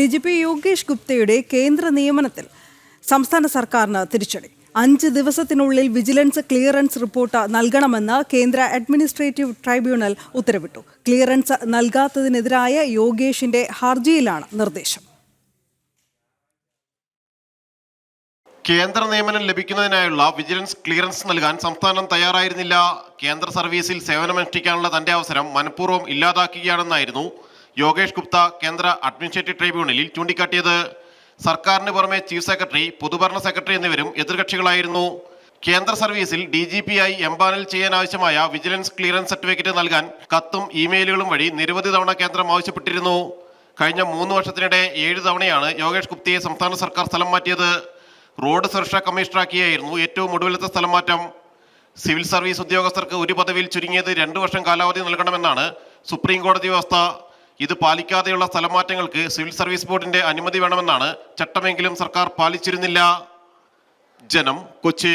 D G P Yogesh ഗുപ്തയുടെ കേന്ദ്ര നിയമനത്തിൽ സംസ്ഥാന സർക്കാരിന് തിരിച്ചടി. അഞ്ച് ദിവസത്തിനുള്ളിൽ വിജിലൻസ് ക്ലിയറൻസ് റിപ്പോർട്ട് നൽകണമെന്ന് കേന്ദ്ര അഡ്മിനിസ്ട്രേറ്റീവ് ട്രൈബ്യൂണൽ ഉത്തരവിട്ടു. ക്ലിയറൻസ് നൽകാത്തതിനെതിരായ യോഗേഷിന്റെ ഹർജിയിലാണ് നിർദ്ദേശം. കേന്ദ്ര നിയമനം ലഭിക്കുന്നതിനായുള്ള വിജിലൻസ് ക്ലിയറൻസ് നൽകാൻ സംസ്ഥാനം തയ്യാറായിരുന്നില്ല. കേന്ദ്ര സർവീസിൽ സേവനമനുഷ്ഠിക്കാനുള്ള തന്റെ അവസരം മനഃപൂർവം ഇല്ലാതാക്കുകയാണെന്നായിരുന്നു യോഗേഷ് ഗുപ്ത കേന്ദ്ര അഡ്മിനിസ്ട്രേറ്റീവ് ട്രൈബ്യൂണലിൽ ചൂണ്ടിക്കാട്ടിയത് സർക്കാരിന് പുറമെ ചീഫ് സെക്രട്ടറി പൊതുഭരണ സെക്രട്ടറി എന്നിവരും എതിർകക്ഷികളായിരുന്നു. കേന്ദ്ര സർവീസിൽ ഡി ജി പി ആയി എംപാനൽ ചെയ്യാൻ ആവശ്യമായ വിജിലൻസ് ക്ലിയറൻസ് സർട്ടിഫിക്കറ്റ് നൽകാൻ കത്തും ഇമെയിലുകളും വഴി നിരവധി തവണ കേന്ദ്രം ആവശ്യപ്പെട്ടിരുന്നു. കഴിഞ്ഞ മൂന്ന് വർഷത്തിനിടെ ഏഴ് തവണയാണ് യോഗേഷ് ഗുപ്തയെ സംസ്ഥാന സർക്കാർ സ്ഥലം മാറ്റിയത്. റോഡ് സുരക്ഷാ കമ്മീഷണറാക്കിയായിരുന്നു ഏറ്റവും ഒടുവിലത്തെ സ്ഥലം മാറ്റം സിവിൽ സർവീസ് ഉദ്യോഗസ്ഥർക്ക് ഒരു പദവിയിൽ ചുരുങ്ങിയത് രണ്ടു വർഷം കാലാവധി നൽകണമെന്നാണ് സുപ്രീം കോടതി വ്യവസ്ഥ. ഇത് പാലിക്കാതെയുള്ള സ്ഥലമാറ്റങ്ങൾക്ക് സിവിൽ സർവീസ് ബോർഡിന്റെ അനുമതി വേണമെന്നാണ് ചട്ടമെങ്കിലും സർക്കാർ പാലിച്ചിരുന്നില്ല. ജനം കൊച്ചി.